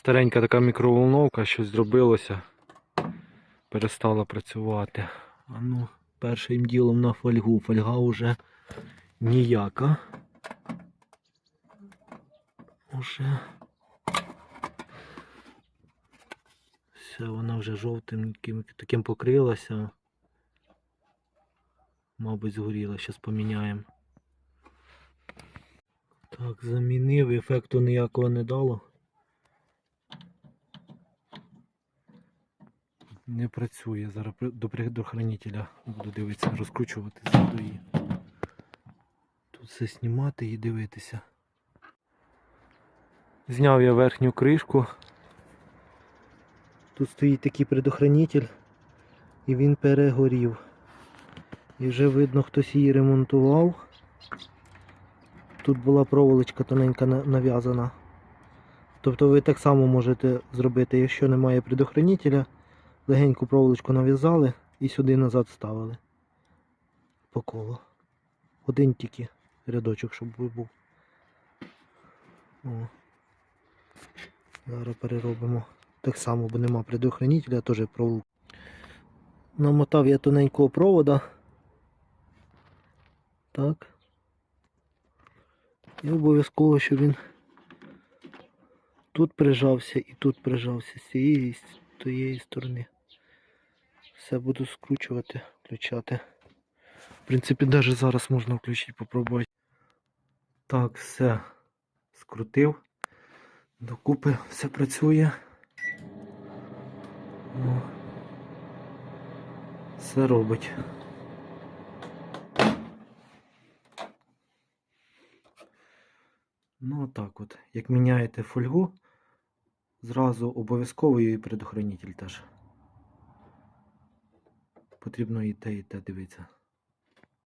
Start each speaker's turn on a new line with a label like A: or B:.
A: Старенька така мікроволновка, щось зробилося. Перестала працювати. А ну, першим ділом на фольгу. Фольга вже ніяка. Уже. Все, вона вже жовтим таким- покрилася. Мабуть, згоріла, зараз поміняємо. Так, замінив, ефекту ніякого не дало. Не працює. Зараз до предохранителя буду дивитися, розкручувати ззаду її. Тут все знімати і дивитися. Зняв я верхню кришку. Тут стоїть такий предохранитель і він перегорів. І вже видно, хтось її ремонтував. Тут була проволочка тоненька нав'язана. Тобто ви так само можете зробити, якщо немає предохранителя, легеньку проволочку нав'язали і сюди назад ставили. По колу. Один тільки рядочок, щоб був. О. Зараз переробимо так само, бо нема предохранителя, теж проволоку. Намотав я тоненького провода. Так. І обов'язково, щоб він тут прижався і тут прижався з цієї з тієї сторони. Все буду скручувати, включати. В принципі, навіть зараз можна включити, попробувати. Так, все скрутив. Докупи все працює. О. Все робить. Ну так от. Як міняєте фольгу, зразу обов'язково і предохранитель теж. Потрібно і те, і те дивитися.